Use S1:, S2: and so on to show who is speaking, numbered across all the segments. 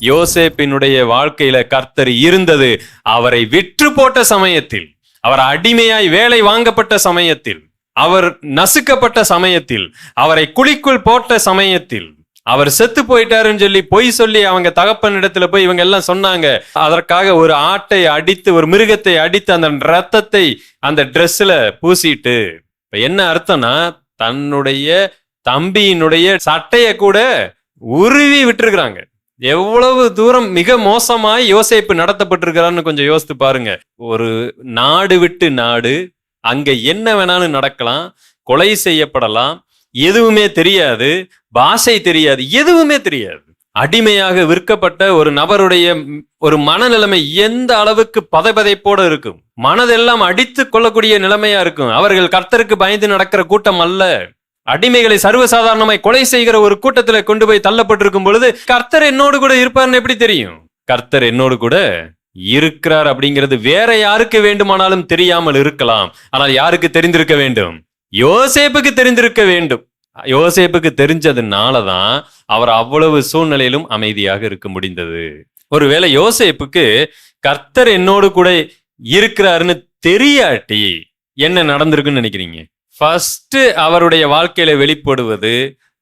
S1: யோசேப்பினுடைய வாழ்க்கையில கர்த்தர் இருந்தது அவரை விற்று போட்ட சமயத்தில் அவர் அடிமையாய் வேலை வாங்கப்பட்ட சமயத்தில் அவர் நசுக்கப்பட்ட சமயத்தில் அவரை குழிக்குள் போட்ட சமயத்தில் அவர் செத்து போயிட்டாருன்னு சொல்லி பொய் சொல்லி அவங்க தகப்பன் இடத்துல போய் இவங்க எல்லாம் சொன்னாங்க. அதற்காக ஒரு ஆட்டை அடித்து ஒரு மிருகத்தை அடித்து அந்த ரத்தத்தை அந்த ட்ரெஸ்ல பூசிட்டு இப்ப என்ன அர்த்தம்னா தன்னுடைய தம்பியினுடைய சட்டையை கூட உருவி விட்டுருக்குறாங்க. எவ்வளவு தூரம் மிக மோசமாய் யோசிப்பு நடத்தப்பட்டிருக்கிறான்னு கொஞ்சம் யோசித்து பாருங்க. ஒரு நாடு விட்டு நாடு அங்க என்ன வேணாலும் நடக்கலாம் கொலை செய்யப்படலாம் எதுவுமே தெரியாது பாஷை தெரியாது எதுவுமே தெரியாது. அடிமையாக விற்கப்பட்ட ஒரு நபருடைய ஒரு மனநிலைமை எந்த அளவுக்கு பதைபதைப்போட இருக்கும்? மனதெல்லாம் அடித்து கொள்ளக்கூடிய நிலைமையா இருக்கும்? அவர்கள் கர்த்தருக்கு பயந்து நடக்கிற கூட்டம் அல்ல. அடிமைகளை சர்வசாதாரணமாய் கொலை செய்கிற ஒரு கூட்டத்துல கொண்டு போய் தள்ளப்பட்டிருக்கும் பொழுது கர்த்தர் என்னோடு கூட இருப்பார்னு எப்படி தெரியும்? கர்த்தர் என்னோடு கூட இருக்கிறார் அப்படிங்கிறது வேற யாருக்கு வேண்டுமானாலும் தெரியாமல் இருக்கலாம். ஆனால் யாருக்கு தெரிந்திருக்க வேண்டும்? யோசேப்புக்கு தெரிந்திருக்க வேண்டும். யோசேப்புக்கு தெரிஞ்சதுனாலதான் அவர் அவ்வளவு சூழ்நிலையிலும் அமைதியாக இருக்க முடிந்தது. ஒருவேளை யோசேப்புக்கு கர்த்தர் என்னோடு கூட இருக்கிறாருன்னு தெரியாட்டி என்ன நடந்திருக்குன்னு நினைக்கிறீங்க? ஃபஸ்ட்டு அவருடைய வாழ்க்கையில வெளிப்படுவது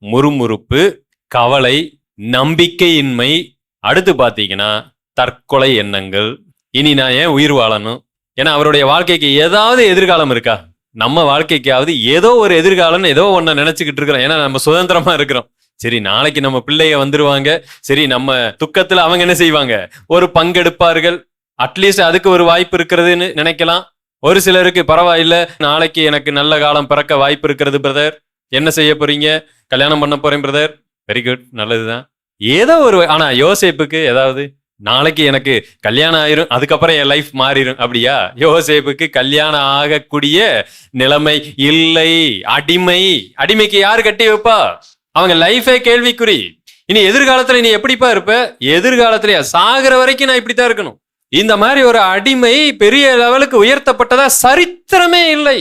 S1: முறுமுறுப்பு கவலை நம்பிக்கையின்மை. அடுத்து பார்த்தீங்கன்னா தற்கொலை எண்ணங்கள். இனி நான் ஏன் உயிர் வாழணும்? ஏன்னா அவருடைய வாழ்க்கைக்கு ஏதாவது எதிர்காலம் இருக்கா? நம்ம வாழ்க்கைக்காவது ஏதோ ஒரு எதிர்காலம்னு ஏதோ ஒன்று நினைச்சுக்கிட்டு இருக்கிறோம். ஏன்னா நம்ம சுதந்திரமா இருக்கிறோம். சரி நாளைக்கு நம்ம பிள்ளைய வந்துருவாங்க. சரி நம்ம துக்கத்தில் அவங்க என்ன செய்வாங்க? ஒரு பங்கெடுப்பார்கள். அட்லீஸ்ட் அதுக்கு ஒரு வாய்ப்பு இருக்கிறதுன்னு நினைக்கலாம். ஒரு சிலருக்கு பரவாயில்ல நாளைக்கு எனக்கு நல்ல காலம் பிறக்க வாய்ப்பு இருக்கிறது பிரதர் என்ன செய்ய போறீங்க? கல்யாணம் பண்ண போறேன் பிரதர் வெரி குட் நல்லதுதான். ஏதோ ஒரு ஆனா யோசேப்புக்கு ஏதாவது நாளைக்கு எனக்கு கல்யாணம் ஆயிரும் அதுக்கப்புறம் என் லைஃப் மாறிடும் அப்படியா? யோசேப்புக்கு கல்யாணம் ஆகக்கூடிய நிலைமை இல்லை. அடிமை. அடிமைக்கு யார் கட்டி வைப்பா? அவங்க லைஃபே கேள்விக்குறி. இனி எதிர்காலத்துல நீ எப்படிப்பா இருப்ப? எதிர்காலத்திலயா சாகிற வரைக்கும் நான் இப்படித்தான் இருக்கணும். இந்த மாதிரி ஒரு அடிமை பெரிய லெவலுக்கு உயர்த்தப்பட்டதா சரித்திரமே இல்லை.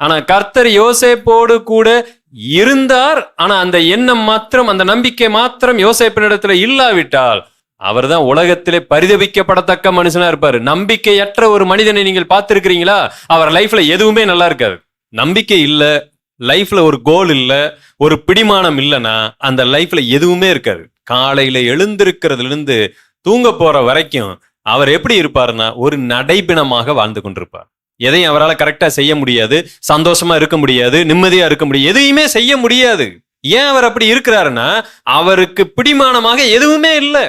S1: ஆனா கர்த்தர் யோசேப்போடு கூட இருந்தார். ஆனா அந்த எண்ணம் மாத்திரம் அந்த நம்பிக்கை மாத்திரம் யோசேப்பினிடத்துல இல்லாவிட்டால் அவர் தான் உலகத்திலே பரிதபிக்கப்படத்தக்க மனுஷனா இருப்பாரு. நம்பிக்கையற்ற ஒரு மனிதனை நீங்கள் பார்த்துருக்கிறீங்களா? அவர் லைஃப்ல எதுவுமே நல்லா இருக்காது. நம்பிக்கை இல்லை லைஃப்ல ஒரு கோல் இல்லை ஒரு பிடிமானம் இல்லைன்னா அந்த லைஃப்ல எதுவுமே இருக்காது. காலையில எழுந்திருக்கிறதுல இருந்து தூங்க போற வரைக்கும் அவர் எப்படி இருப்பாருன்னா ஒரு நடைபிணமாக வாழ்ந்து கொண்டிருப்பார். எதையும் அவரால் கரெக்டாக செய்ய முடியாது சந்தோஷமா இருக்க முடியாது நிம்மதியாக இருக்க முடியாது எதையுமே செய்ய முடியாது. ஏன் அவர் அப்படி இருக்கிறாருன்னா அவருக்கு பிடிமானமாக எதுவுமே இல்லை.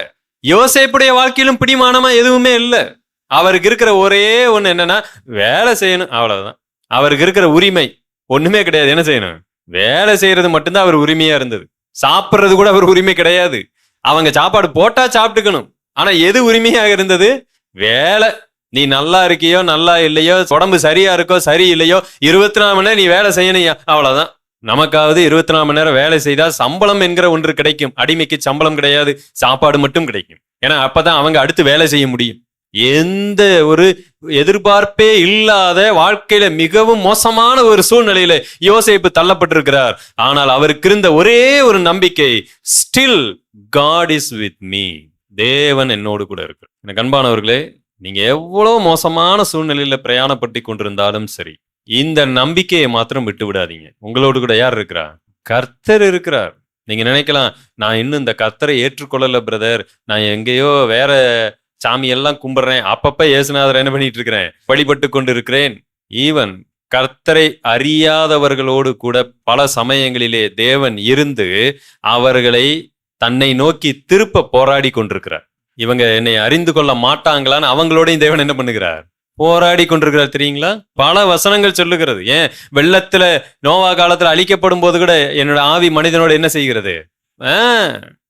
S1: யோசிப்புடைய வாழ்க்கையிலும் பிடிமானமா எதுவுமே இல்லை. அவருக்கு இருக்கிற ஒரே ஒன்று என்னன்னா வேலை செய்யணும் அவ்வளவுதான். அவருக்கு இருக்கிற உரிமை ஒண்ணுமே கிடையாது. என்ன செய்யணும்? வேலை செய்யறது மட்டும்தான் அவர் உரிமையா இருந்தது. சாப்பிட்றது கூட அவர் உரிமை கிடையாது. அவங்க சாப்பாடு போட்டா சாப்பிட்டுக்கணும். ஆனா எது உரிமையாக இருந்தது? வேலை. நீ நல்லா இருக்கியோ நல்லா இல்லையோ உடம்பு சரியா இருக்கோ சரி இல்லையோ இருபத்தி நாலு மணி நேரம் நீ வேலை செய்யணும்யா அவ்வளவுதான். நமக்காவது இருபத்தி நாலு மணி நேரம் வேலை செய்தால் சம்பளம் என்கிற ஒன்று கிடைக்கும். அடிமைக்கு சம்பளம் கிடையாது சாப்பாடு மட்டும் கிடைக்கும். ஏன்னா அப்பதான் அவங்க அடுத்து வேலை செய்ய முடியும். எந்த ஒரு எதிர்பார்ப்பே இல்லாத வாழ்க்கையில மிகவும் மோசமான ஒரு சூழ்நிலையில யோசிப்பு தள்ளப்பட்டிருக்கிறார். ஆனால் அவருக்கு இருந்த ஒரே ஒரு நம்பிக்கை still God is with me தேவன் என்னோடு கூட இருக்கு. எனக்கு அன்பானவர்களே நீங்க எவ்வளவு மோசமான சூழ்நிலையில பிரயாணப்பட்டு கொண்டிருந்தாலும் சரி இந்த நம்பிக்கையை மாத்திரம் விட்டு விடாதீங்க. உங்களோடு கூட யார் இருக்கிறா? கர்த்தர் இருக்கிறார். நீங்க நினைக்கலாம் நான் இன்னும் இந்த கர்த்தரை ஏற்றுக்கொள்ளல பிரதர். நான் எங்கேயோ வேற சாமி எல்லாம் கும்பிடுறேன். அப்பப்ப இயேசுநாதர் என்ன பண்ணிட்டு இருக்கிறேன்? வழிபட்டு கொண்டு இருக்கிறேன் ஈவன் கர்த்தரை அறியாதவர்களோடு கூட பல சமயங்களிலே தேவன் இருந்து அவர்களை தன்னை நோக்கி திருப்ப போராடி கொண்டிருக்கிறார். இவங்க என்னை அறிந்து கொள்ள மாட்டாங்களான்னு அவங்களோடையும் தேவன் என்ன பண்ணுகிறார்? போராடி கொண்டிருக்கிறார் தெரியுங்களா? பல வசனங்கள் சொல்லுகிறது. ஏன்? வெள்ளத்துல நோவா காலத்துல அழிக்கப்படும் போது கூட என்னோட ஆவி மனிதனோட என்ன செய்கிறது? ஆ,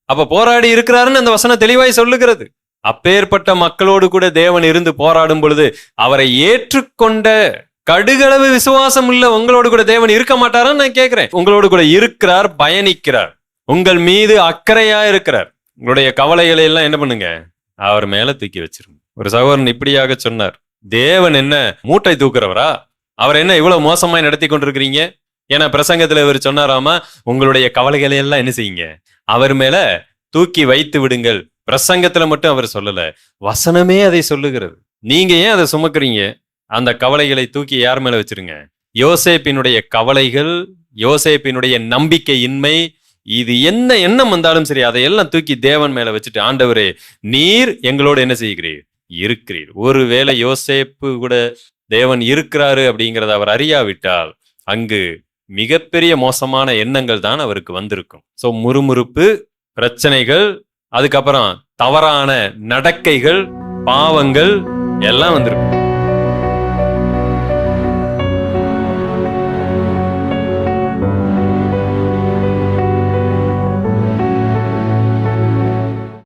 S1: அப்ப போராடி இருக்கிறாருன்னு அந்த வசனம் தெளிவாய் சொல்லுகிறது. அப்பேற்பட்ட மக்களோடு கூட தேவன் இருந்து போராடும் பொழுது அவரை ஏற்றுக்கொண்ட கடுகளவு விசுவாசம் உள்ள உங்களோடு கூட தேவன் இருக்க மாட்டாரான்னு நான் கேட்கிறேன் உங்களோடு கூட இருக்கிறார் பயணிக்கிறார். உங்கள் மீது அக்கறையா இருக்கிறார். உங்களுடைய கவலைகளை எல்லாம் என்ன பண்ணுங்க? அவர் மேல தூக்கி வச்சிருங்க. ஒரு சகோதரன் இப்படியாக சொன்னார். தேவன் என்ன? மூட்டை தூக்குறவரா? அவர் என்ன இவ்வளவு மோசமாய் நடத்தி கொண்டிருக்கிறீங்க? ஏன்னா பிரசங்கத்துல இவர் சொன்னாராமா உங்களுடைய கவலைகளை எல்லாம் என்ன செய்யுங்க? அவர் மேல தூக்கி வைத்து விடுங்கள். பிரசங்கத்துல மட்டும் அவர் சொல்லல. வசனமே அதை சொல்லுகிறது. நீங்க ஏன் அதை சுமக்குறீங்க? அந்த கவலைகளை தூக்கி யார் மேல வச்சிருங்க? யோசேப்பினுடைய கவலைகள் யோசேப்பினுடைய நம்பிக்கையின்மை இது என்ன எண்ணம் வந்தாலும் சரி அதையெல்லாம் தூக்கி தேவன் மேல வச்சுட்டு ஆண்டவரே நீர் எங்களோடு என்ன செய்கிறீர்? இருக்கிறீர். ஒருவேளை யோசேப்பு கூட தேவன் இருக்கிறாரு அப்படிங்கிறத அவர் அறியாவிட்டால் அங்கு மிகப்பெரிய மோசமான எண்ணங்கள் தான் அவருக்கு வந்திருக்கும். சோ முறுமுறுப்பு பிரச்சனைகள் அதுக்கப்புறம் தவறான நடக்கைகள் பாவங்கள் எல்லாம் வந்திருக்கும்.